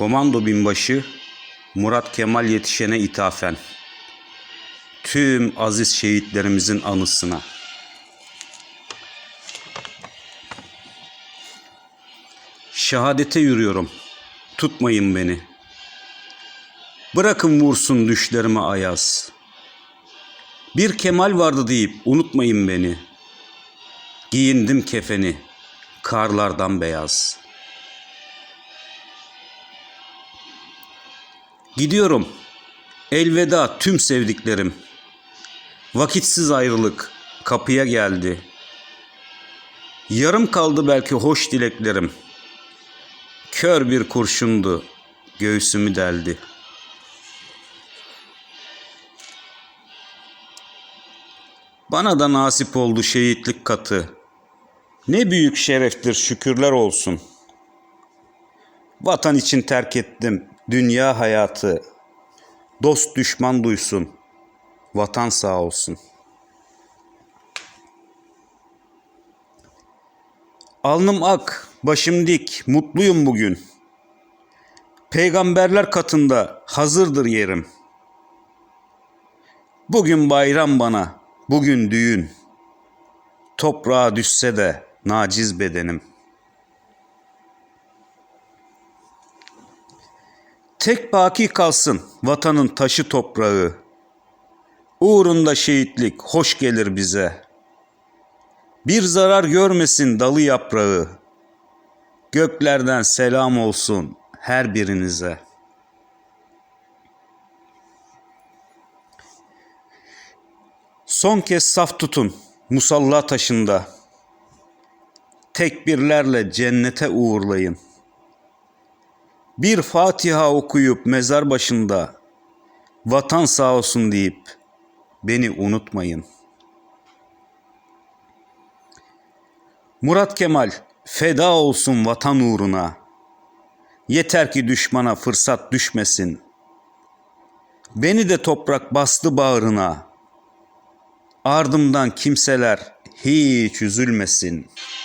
Komando binbaşı Murat Kemal yetişene ithafen. Tüm aziz şehitlerimizin anısına. Şehadete yürüyorum. Tutmayın beni. Bırakın vursun düşlerime ayaz. Bir Kemal vardı deyip unutmayın beni. Giyindim kefeni, karlardan beyaz. Gidiyorum. Elveda tüm sevdiklerim. Vakitsiz ayrılık kapıya geldi. Yarım kaldı belki hoş dileklerim. Kör bir kurşundu, göğsümü deldi. Bana da nasip oldu şehitlik katı. Ne büyük şereftir şükürler olsun. Vatan için terk ettim dünya hayatı. Dost düşman duysun. Vatan sağ olsun. Alnım ak, başım dik, mutluyum bugün. Peygamberler katında hazırdır yerim. Bugün bayram bana, bugün düğün. Toprağa düşse de naciz bedenim. Tek baki kalsın vatanın taşı toprağı. Uğrunda şehitlik hoş gelir bize. Bir zarar görmesin dalı yaprağı. Göklerden selam olsun her birinize. Son kez saf tutun musalla taşında. Tekbirlerle cennete uğurlayın. Bir Fatiha okuyup mezar başında vatan sağ olsun deyip beni unutmayın. Murat Kemal feda olsun vatan uğruna. Yeter ki düşmana fırsat düşmesin. Beni de toprak bastı bağrına. Ardımdan kimseler hiç üzülmesin.''